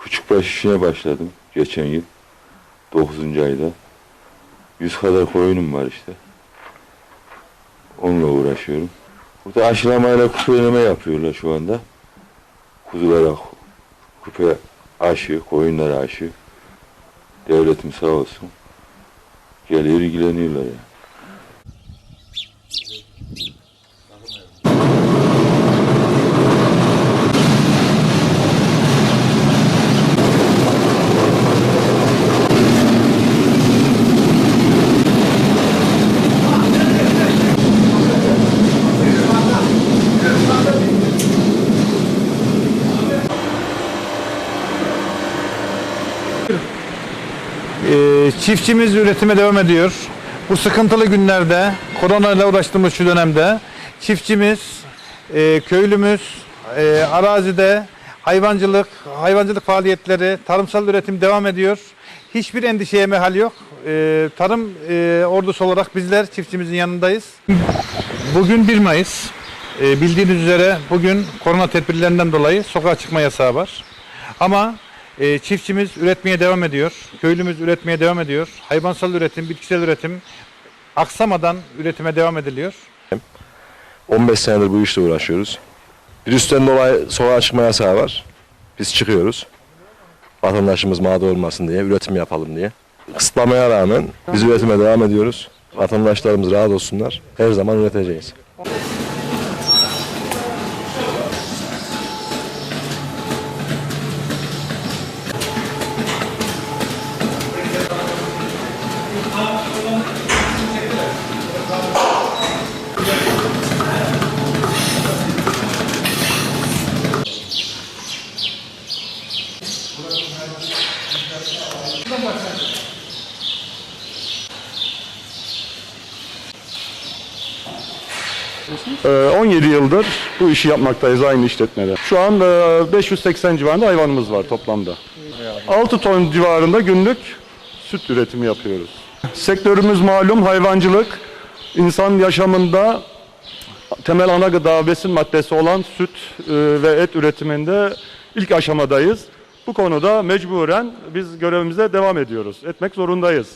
Küçükbaş işine başladım geçen yıl. 9. ayda. 100 kadar koyunum var işte. Onunla uğraşıyorum. Burada aşılamayla küpeleme yapıyorlar şu anda. Kuzulara küpe aşı, koyunlara aşı. Devletim sağ olsun. Geliyor ilgileniyorlar ya. Ee, çiftçimiz üretime devam ediyor. Bu sıkıntılı günlerde, korona ile uğraştığımız şu dönemde çiftçimiz, e, köylümüz, e, arazide hayvancılık, hayvancılık faaliyetleri, tarımsal üretim devam ediyor. Hiçbir endişeye mehal yok. E, tarım e, ordusu olarak bizler çiftçimizin yanındayız. Bugün 1 Mayıs. E, bildiğiniz üzere bugün korona tedbirlerinden dolayı sokağa çıkma yasağı var. Ama e, çiftçimiz üretmeye devam ediyor. Köylümüz üretmeye devam ediyor. Hayvansal üretim, bitkisel üretim aksamadan üretime devam ediliyor. 15 senedir bu işle uğraşıyoruz. Virüsten dolayı sokağa çıkma yasağı var. Biz çıkıyoruz. Vatandaşımız mağdur olmasın diye, üretim yapalım diye. Kısıtlamaya rağmen biz üretime devam ediyoruz. Vatandaşlarımız rahat olsunlar. Her zaman üreteceğiz. 17 yıldır bu işi yapmaktayız aynı işletmede. Şu an e, 580 civarında hayvanımız var toplamda. 6 ton civarında günlük süt üretimi yapıyoruz. Sektörümüz malum hayvancılık. İnsan yaşamında temel ana gıda besin maddesi olan süt e, ve et üretiminde ilk aşamadayız. Bu konuda mecburen biz görevimize devam ediyoruz. Etmek zorundayız.